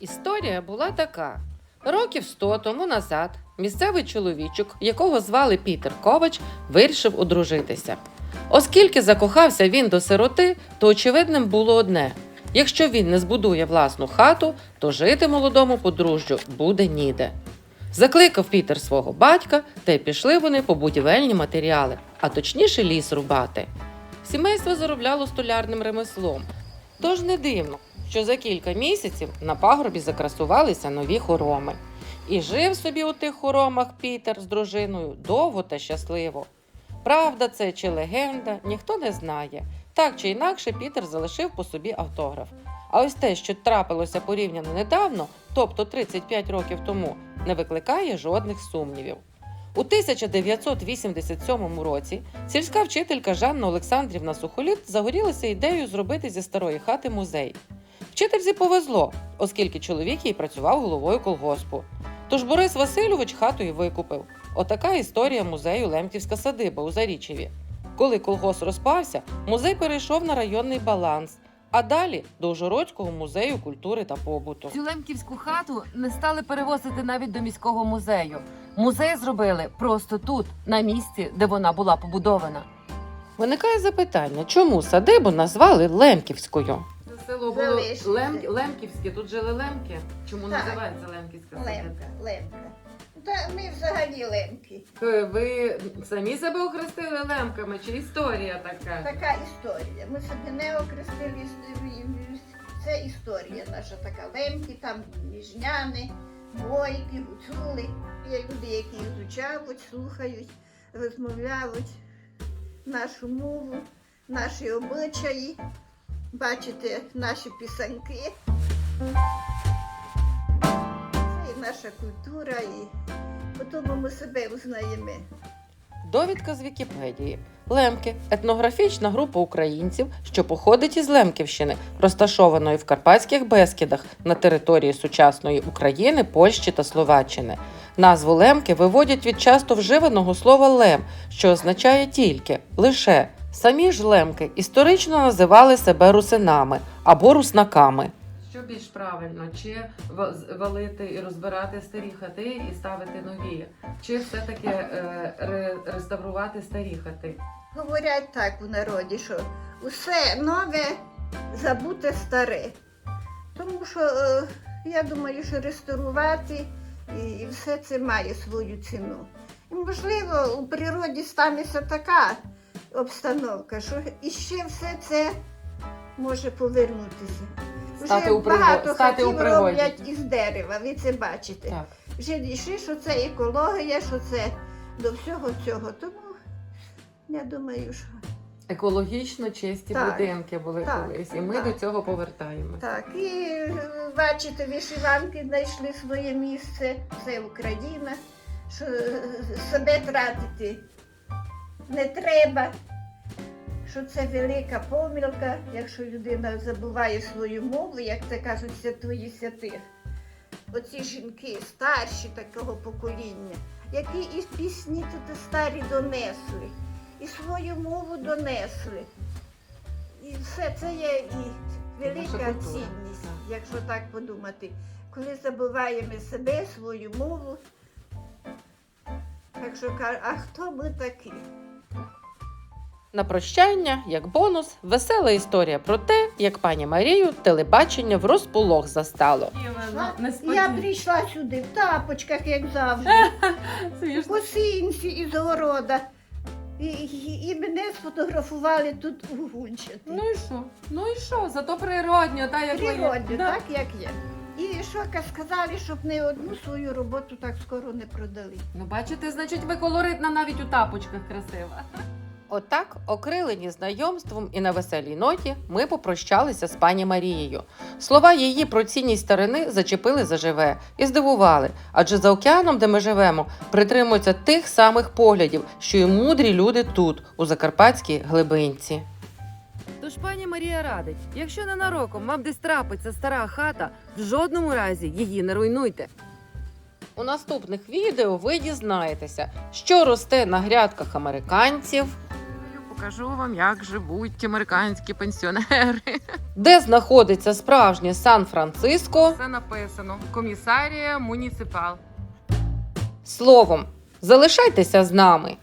Історія була така: років сто тому назад місцевий чоловічок, якого звали Пітер Ковач, вирішив одружитися. Оскільки закохався він до сироти, то очевидним було одне: якщо він не збудує власну хату, то жити молодому подружжю буде ніде. Закликав Пітер свого батька, та й пішли вони по будівельні матеріали, а точніше ліс рубати. Сімейство заробляло столярним ремеслом, тож не дивно, що за кілька місяців на пагорбі закрасувалися нові хороми. І жив собі у тих хоромах Пітер з дружиною довго та щасливо. Правда, це чи легенда, ніхто не знає. Так чи інакше, Пітер залишив по собі автограф. А ось те, що трапилося порівняно недавно, тобто 35 років тому, не викликає жодних сумнівів. У 1987 році сільська вчителька Жанна Олександрівна Сухоліт загорілася ідеєю зробити зі старої хати музей. Вчительці повезло, оскільки чоловік їй працював головою колгоспу. Тож Борис Васильович хату й викупив. Отака історія музею Лемківська садиба у Зарічеві. Коли колгосп розпався, музей перейшов на районний баланс, а далі до Ужгородського музею культури та побуту. Цю лемківську хату не стали перевозити навіть до міського музею. Музей зробили просто тут, на місці, де вона була побудована. Виникає запитання, чому садибу назвали Лемківською? Село було Залишиться. Лем- Лемківське, тут жили Лемки. Чому Так. називається Лемківська Лемка, лемка. Та ми взагалі лемки. Ви самі себе охрестили лемками, чи історія така? Така історія. Ми собі не окрестили. Це історія наша така. Лемки, там міжняни, бойки, гуцули. Є люди, які изучають, слухають, розмовляють нашу мову, наші обичаї. Бачите наші пісеньки. Це і наша культура, і по тому ми себе узнаємо. Довідка з Вікіпедії. Лемки етнографічна група українців, що походить із Лемківщини, розташованої в Карпатських Бескідах на території сучасної України, Польщі та Словаччини. Назву лемки виводять від часто вживаного слова лем, що означає тільки лише. Самі ж лемки історично називали себе русинами або руснаками. Що більш правильно, чи валити і розбирати старі хати і ставити нові, чи все-таки е, реставрувати старі хати? Говорять так у народі, що усе нове забуте старе. Тому що е, я думаю, що реставрувати і, і все це має свою ціну. І, можливо, у природі станеться така обстановка, що іще все це може повернутися. Стати Вже у приго- багато стати у хатів пригоді. роблять із дерева, ви це бачите. Так. Вже дійшли, що це екологія, що це до всього цього. Тому я думаю, що Екологічно чисті Так, будинки були так, колись, і ми так. до цього повертаємося. так. І е, бачите, вишиванки знайшли своє місце. Це Україна. Що е, себе тратити не треба. Що це велика помилка, якщо людина забуває свою мову, як це кажуть святої святих. Оці жінки старші такого покоління, які і пісні тут старі донесли, і свою мову донесли. І все це є і велика цінність, якщо так подумати. Коли забуваємо себе, свою мову. Так що кажуть, а хто ми такі? На прощання, як бонус, весела історія про те, як пані Марію телебачення в розполох застало. Я прийшла сюди в тапочках, як завжди, у косинці із города. І, і, і мене сфотографували тут у гунчаті. Ну і що? Ну і що? Зато природньо, та як Природні, так як є. І що сказали, щоб не одну свою роботу так скоро не продали. Ну бачите, значить, ви колоритна навіть у тапочках красива. Отак, окрилені знайомством і на веселій ноті, ми попрощалися з пані Марією. Слова її про цінність старини зачепили заживе і здивували, адже за океаном, де ми живемо, притримуються тих самих поглядів, що й мудрі люди тут, у закарпатській глибинці. Тож пані Марія радить, якщо ненароком вам десь трапиться стара хата, в жодному разі її не руйнуйте. У наступних відео ви дізнаєтеся, що росте на грядках американців, Покажу вам, як живуть американські пенсіонери. Де знаходиться справжнє Сан-Франциско? Це написано. Комісарія муніципал. Словом, залишайтеся з нами.